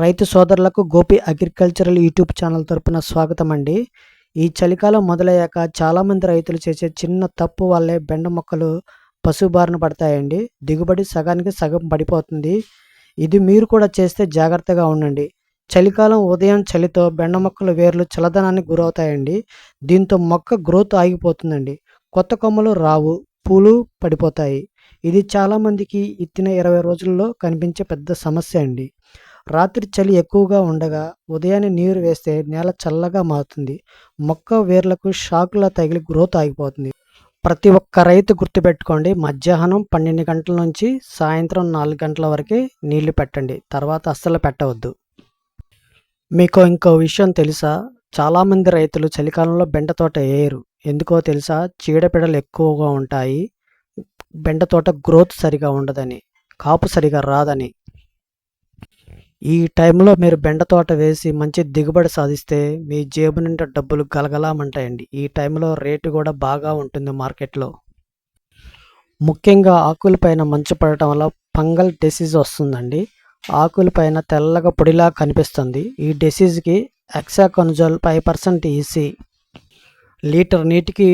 రైతు సోదరులకు Gopi agricultural YouTube channel తరపున స్వాగతం అండి ఈ చలికాలం మొదలయ్యాక చాలామంది రైతులు చేసే చిన్న తప్పు వల్లే బెండ మొక్కలు పశుబారిన పడతాయండి. దిగుబడి సగానికి సగం పడిపోతుంది. ఇది మీరు కూడా చేస్తే జాగ్రత్తగా ఉండండి. చలికాలం ఉదయం చలితో బెండ మొక్కల వేర్లు చల్లదనానికి గురవుతాయండి. దీంతో మొక్క గ్రోత్ ఆగిపోతుందండి. కొత్త కొమ్మలు రావు పూలు పడిపోతాయి. ఇది చాలామందికి ఇచ్చిన ఇరవై రోజుల్లో కనిపించే పెద్ద సమస్య అండి. రాత్రి చలి ఎక్కువగా ఉండగా ఉదయాన్నే నీరు వేస్తే నేల చల్లగా మారుతుంది. మొక్క వేర్లకు షాకులా తగిలి గ్రోత్ ఆగిపోతుంది. ప్రతి ఒక్క రైతు గుర్తుపెట్టుకోండి మధ్యాహ్నం పన్నెండు గంటల నుంచి సాయంత్రం నాలుగు గంటల వరకే నీళ్ళు పెట్టండి. తర్వాత అస్సలు పెట్టవద్దు. మీకు ఇంకో విషయం తెలుసా? చాలామంది రైతులు చలికాలంలో బెండ తోట వేయరు ఎందుకో తెలుసా? చీడపీడలు ఎక్కువగా ఉంటాయి. బెండ తోట గ్రోత్ సరిగా ఉండదని కాపు సరిగా రాదని. ఈ టైంలో మీరు బెండ తోట వేసి మంచి దిగుబడి సాధిస్తే మీ జేబు నిండా డబ్బులు గలగలామంటాయండి. ఈ టైంలో రేటు కూడా బాగా ఉంటుంది మార్కెట్లో. ముఖ్యంగా ఆకులపైన మంచు పడటం వల్ల ఫంగల్ డిసీజ్ వస్తుందండి. ఆకులపైన తెల్లగా పొడిలా కనిపిస్తుంది. ఈ డిసీజ్కి hexaconazole five percent EC. Litre నీటికి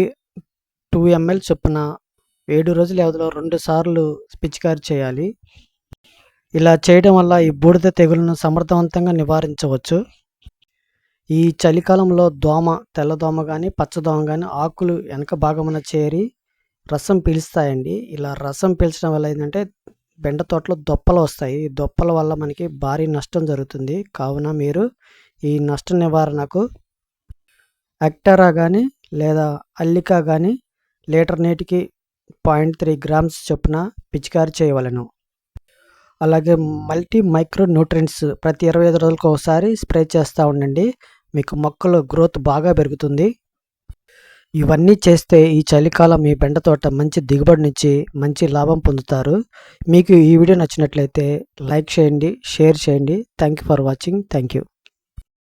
టూ ఎంఎల్ చొప్పున ఏడు రోజుల వ్యవధిలో రెండు సార్లు పిచికారి చేయాలి. ఇలా చేయడం వల్ల ఈ బూడిద తెగులను సమర్థవంతంగా నివారించవచ్చు. ఈ చలికాలంలో దోమ తెల్లదోమ కానీ పచ్చదోమ కానీ ఆకులు వెనక భాగమున చేరి రసం పీలుస్తాయండి. ఇలా రసం పీల్చడం వల్ల ఏంటంటే బెండ తోటలో దొప్పలు వస్తాయి. ఈ దొప్పల వల్ల మనకి భారీ నష్టం జరుగుతుంది. కావున మీరు ఈ నష్ట నివారణకు అక్టరా కానీ లేదా అల్లిక కానీ లీటర్ నీటికి పాయింట్ త్రీ గ్రామ్స్ చొప్పున పిచికారి చేయవలను. అలాగే మల్టీ మైక్రో న్యూట్రియంట్స్ ప్రతి ఇరవై ఐదు రోజులకు ఒకసారి స్ప్రే చేస్తూ ఉండండి. మీకు మొక్కలు గ్రోత్ బాగా పెరుగుతుంది. ఇవన్నీ చేస్తే ఈ చలికాలం మీ బెండ తోట మంచి దిగుబడి నుంచి మంచి లాభం పొందుతారు. మీకు ఈ వీడియో నచ్చినట్లయితే లైక్ చేయండి షేర్ చేయండి. Thank you for watching. Thank you